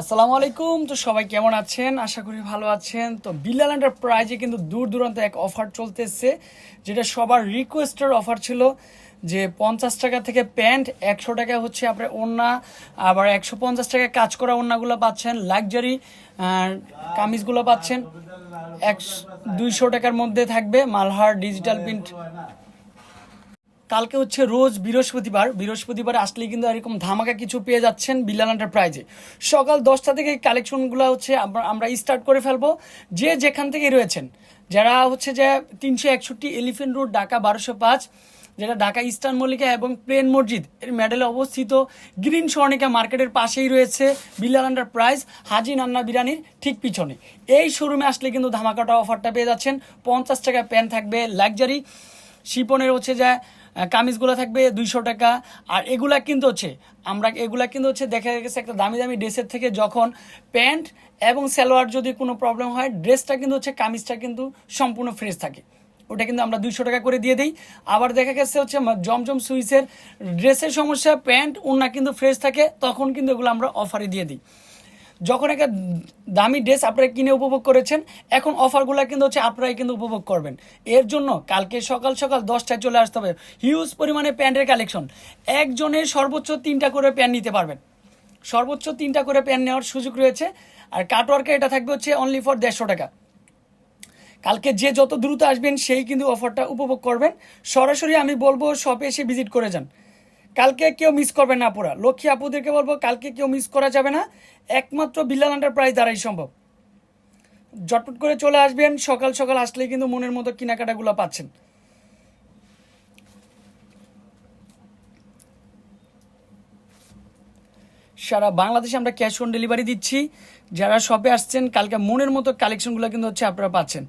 আসসালামু আলাইকুম তো সবাই কেমন আছেন? আশা করি ভালো আছেন। তো বিল্লাল প্রাইজে কিন্তু দূর দূরান্ত এক অফার চলতেছে, যেটা সবার রিকোয়েস্টের অফার ছিল যে পঞ্চাশ টাকা থেকে প্যান্ট, একশো টাকা হচ্ছে আপনার ওড়না, আবার একশো পঞ্চাশ টাকা কাজ করা ওড়নাগুলো পাচ্ছেন লাক্সারি কামিজগুলো পাচ্ছেন এক দুইশো টাকার মধ্যে থাকবে, মালহার ডিজিটাল প্রিন্ট কালকে হচ্ছে রোজ বৃহস্পতিবার বৃহস্পতিবার আসলে কিন্তু এরকম ধামাকা কিছু পেয়ে যাচ্ছেন বিল্লাল এন্টারপ্রাইজে সকাল দশটা থেকে কালেকশনগুলো হচ্ছে আমরা- স্টার্ট করে ফেলব। যে যেখান থেকে রয়েছেন যারা হচ্ছে যে তিনশো একষট্টি এলিফেন্ট রোড ঢাকা বারোশো পাঁচ যেটা ঢাকা ইস্টার্ন মল্লিকা এবং প্লেন মসজিদ এর মেডেলে অবস্থিত গ্রিন স্বর্ণিকা মার্কেটের পাশেই রয়েছে বিল্লাল এন্টারপ্রাইজ হাজি নান্না বিরানির ঠিক পিছনে। এই শোরুমে আসলে কিন্তু ধামাকাটা অফারটা পেয়ে যাচ্ছেন। পঞ্চাশ টাকা প্যান থাকবে লাক্সারি শিপনের হচ্ছে যে আহ, কামিজগুলো থাকবে দুইশো টাকা। আর এগুলা কিন্তু হচ্ছে, আমরা এগুলা কিন্তু হচ্ছে দেখা গেছে একটা দামি দামি ড্রেসের থেকে যখন প্যান্ট এবং সালোয়ার যদি কোনো প্রবলেম হয়, ড্রেসটা কিন্তু হচ্ছে, কামিজটা কিন্তু সম্পূর্ণ ফ্রেশ থাকে। ওটা কিন্তু আমরা দুইশো টাকা করে দিয়ে দিই। আবার দেখা গেছে হচ্ছে জমজম সুইসের ড্রেসের সমস্যা, প্যান্ট ওনা কিন্তু ফ্রেশ থাকে, তখন কিন্তু এগুলো আমরা অফারে দিয়ে দিই। যখন একটা দামি ড্রেস আপনারা কিনে উপভোগ করেছেন, এখন অফারগুলো কিন্তু হচ্ছে আপনারাই কিন্তু উপভোগ করবেন। এর জন্য কালকে সকাল সকাল দশটায় চলে আসতে হবে। হিউজ পরিমাণে প্যান্টের কালেকশন একজনের সর্বোচ্চ তিনটা করে প্যান্ট নিতে পারবেন। সর্বোচ্চ তিনটা করে প্যান্ট নেওয়ার সুযোগ রয়েছে। আর কাটওয়ার্কে এটা থাকবে হচ্ছে অনলি ফর দেড়শো টাকা। কালকে যে যত দ্রুত আসবেন, সেই কিন্তু অফারটা উপভোগ করবেন। সরাসরি আমি বলব শপে এসে ভিজিট করে যান। কালকে কেউ মিস করবেন না পুরা। লক্ষ্মী আপুদেরকে বলব, কালকে কেউ মিস করা যাবে না। একমাত্র বিল্লাল এন্টারপ্রাইজ দ্বারাই সম্ভব। জটপট করে চলে আসবেন, সকাল সকাল আসলেই কিন্তু মনের মতো কেনাকাটাগুলো পাচ্ছেন। সারা বাংলাদেশে আমরা ক্যাশ অন ডেলিভারি দিচ্ছি। যারা শপে আসছেন, কালকে মনের মতো কালেকশনগুলো কিন্তু হচ্ছে আপনারা পাচ্ছেন।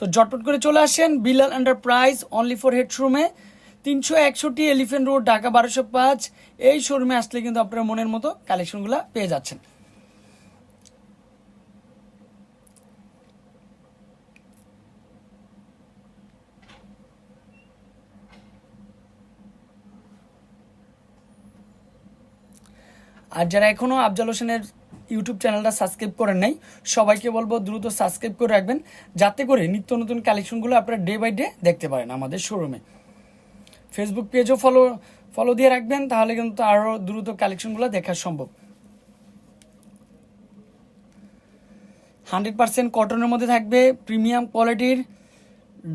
তো জটপট করে চলে আসেন বিলাল এন্টারপ্রাইজ অনলি ফর হেডরুমে তিনশো একষট্টি এলিফেন্ট রোড, ঢাকা বারোশো পাঁচ। এই শোরুমে আসলে কিন্তু আপনারা মনের মতো কালেকশনগুলো পেয়ে যাচ্ছেন। আর যারা এখনও আফজাল হোসেনের ইউটিউব চ্যানেলটা সাবস্ক্রাইব করেন নাই, সবাইকে বলব দ্রুত সাবস্ক্রাইব করে রাখবেন, যাতে করে নিত্য নতুন কালেকশনগুলো আপনারা ডে বাই ডে দেখতে পারেন আমাদের শোরুমে ফেসবুক পেজও ফলো ফলো দিয়ে রাখবেন, তাহলে কিন্তু আরও দ্রুত কালেকশনগুলো দেখা সম্ভব। হান্ড্রেড পার্সেন্ট কটনের মধ্যে থাকবে প্রিমিয়াম কোয়ালিটির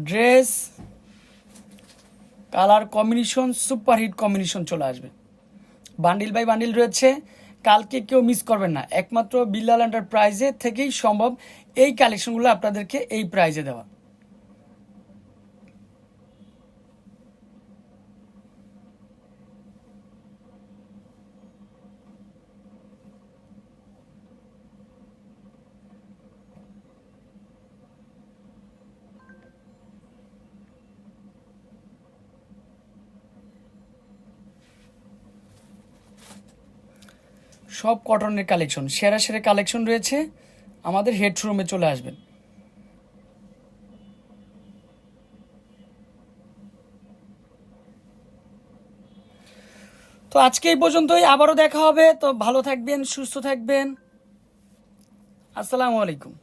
dress colour combination super hit combination চলে আসবে। বান্ডিল বাই বান্ডিল রয়েছে, কালকে কেউ মিস করবেন না। একমাত্র বিল্লাল এন্টারপ্রাইজে থেকেই সম্ভব এই কালেকশনগুলো আপনাদেরকে এই প্রাইজে দেওয়া। সব কটনের কালেকশন সেরা সেরা কালেকশন রয়েছে। আমাদের হেডরুমে চলে আসবেন। তো আজকে এই পর্যন্তই, আবারও দেখা হবে। তো ভালো থাকবেন, সুস্থ থাকবেন। আসসালামু আলাইকুম।